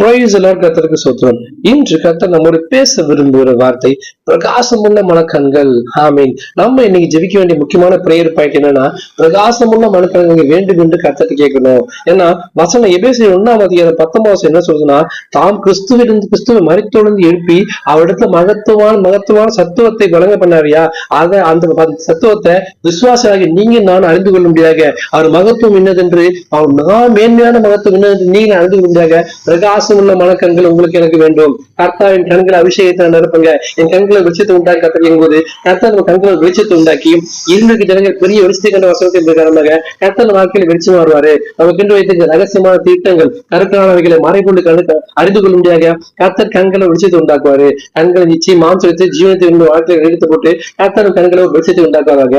கத்தருக்கு the சோத்திரம். இன்று கர்த்தர் நம்மோடு பேச விரும்புகிற வார்த்தை பிரகாசமுள்ள மனக்கண்கள். ஆமீன். நம்ம இன்னைக்கு ஜெபிக்க வேண்டிய முக்கியமான பிரேயர் பாயிண்ட் என்னன்னா பிரகாசமுள்ள மனக்கண்கள் வேண்டும் என்று கத்தத்தை கேட்கணும். ஏன்னா வசனம் எபேசி ஒன்னாம் அதிகாரம் பத்தொன்பது வசனம் என்ன சொல்றதுன்னா தாம் கிறிஸ்துவிலிருந்து கிறிஸ்துவை மறித்தொழுந்து எழுப்பி அவரிடத்துல மகத்துவான மகத்துவான சத்துவத்தை வழங்க பண்ணாரியா? ஆக அந்த சத்துவத்தை விசுவாசியாக நீங்க நான் அறிந்து கொள்ள முடியாத அவர் மகத்துவம் என்னதென்று அவர் மகா மேன்மையான மகத்துவம் என்னதென்று நீங்க அறிந்து கொள்ள முடியாத பிரகாச பாசம் உள்ள மனக்கண்கள் உங்களுக்கு எனக்கு வேண்டும். கர்த்தா என் கண்களை அபிஷேகத்தை நிரப்புங்க. என் கண்களை வெளிச்சத்தை உண்டாக்கி கத்தரிக்கும் போது கர்த்தா நம்ம கண்களை வெளிச்சத்தை உண்டாக்கி இன்றைக்கு ஜனங்கள் பெரிய வெளிச்சத்தை கண்ட வசனத்தை பிரகாரமாக கர்த்தன் வாழ்க்கையில வெளிச்சமா வருவாரு நமக்கென்று வைத்திருந்த ரகசியமான தீர்த்தங்கள் கருத்தானவைகளை மறைபொண்டு கணக்கு அறிந்து கொள்ள முடியாத கர்த்தர் கண்களை வெளிச்சத்தை உண்டாக்குவாரு. கண்களை நிச்சயம் வைத்து ஜீவனத்தை இருந்து வாழ்க்கையை எடுத்து போட்டு கர்த்தர் கண்களை வெளிச்சத்தை உண்டாக்குவாங்க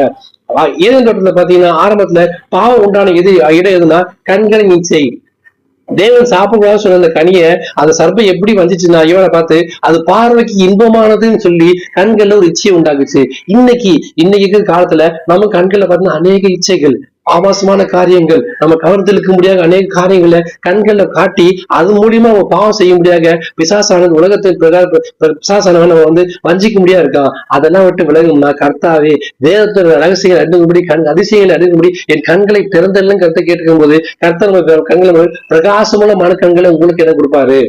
ஏதன் தோட்டத்துல பாத்தீங்கன்னா ஆரம்பத்துல பாவம் உண்டான எது இடம் எதுனா கண்களை நிச்சை தேவன் சாப்பிடக்கூடாது சொன்ன அந்த கனியை அந்த சர்ப்பம் எப்படி வந்துச்சுன்னா இவனை பார்த்து அது பார்வைக்கு இன்பமானதுன்னு சொல்லி கண்கள்ல ஒரு இச்சையை உண்டாக்குச்சு. இன்னைக்கு இன்னைக்கு இருக்கிற காலத்துல நம்ம கண்கள்ல பார்த்தீங்கன்னா அநேக இச்சைகள். ஆபாசமான காரியங்கள். நம்ம கவர்ந்தெழுக்க முடியாத அநேக காரியங்களை கண்களை காட்டி அது மூலியமா அவன் பாவம் செய்ய முடியாத பிசாசானது உலகத்தின் பிரகார பிசாசானவன் நம்ம வந்து வஞ்சிக்க முடியாது இருக்கான். அதெல்லாம் விட்டு விலகும்னா கர்த்தாவே வேதத்தோட ரகசியங்கள் அறிந்தும்படி கண் அதிசயங்களை அறிந்தும்படி என் கண்களை திறந்தெல்லாம் கருத்தை கேட்டுக்கும் போது கர்த்தர் கண்களை பிரகாசமான பிரகாசமான மனக்கண்களை உங்களுக்கு என்ன கொடுப்பாரு?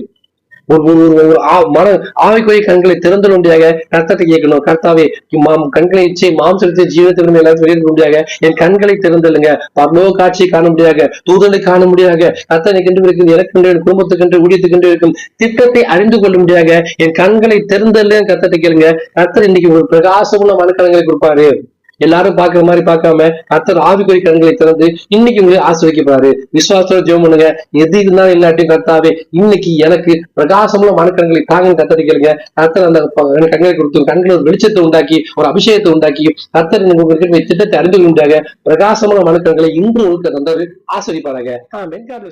ஒரு ஒரு ஒரு மன ஆவிக்குரிய கண்களை திறந்த முடியாக கர்த்தத்தை கேட்கணும். கர்த்தாவே மாம் கண்களை இச்சை மாம்சத்தை ஜீவத்திலிருந்து எல்லாம் வெளியே முடியாக என் கண்களை திறந்தலுங்க பரலோக காட்சியை காண முடியாக தூதலை காண முடியாக கர்த்தனை கண்டு இருக்கும் எனக்கு என் குடும்பத்துக்கென்று ஊழியத்துக்கென்று இருக்கும் திட்டத்தை அறிந்து கொள்ள முடியாக என் கண்களை திறந்தல்ல கர்த்தத்தை கேளுங்க. கர்த்தர் இன்னைக்கு ஒரு பிரகாசமுள்ள மனக்கணங்களை கொடுப்பாரு. எல்லாரும் பாக்குற மாதிரி பார்க்காம கர்த்தர் ஆவிக்குரிய கண்களை திறந்து இன்னைக்கு உங்களை ஆசிரியப்பாரு விசுவாசத்தோட ஜெயம் பண்ணுங்க. எது இருந்தாலும் இல்லாட்டியும் கர்த்தாவே இன்னைக்கு எனக்கு பிரகாசமுள்ள மனக்கண்களை தாங்க கத்தரிக்கிறீங்க கர்த்தர் அந்த கண்களை கொடுத்து கண்களை ஒரு வெளிச்சத்தை உண்டாக்கி ஒரு அபிஷேகத்தை உண்டாக்கி கர்த்தர் உங்களுக்கு திட்டத்தை அறிந்து கொண்டாங்க பிரகாசமான மனக்கண்களை இன்று உங்களுக்கு தந்தவர் ஆசிரிப்பாராங்க ஆமென் God.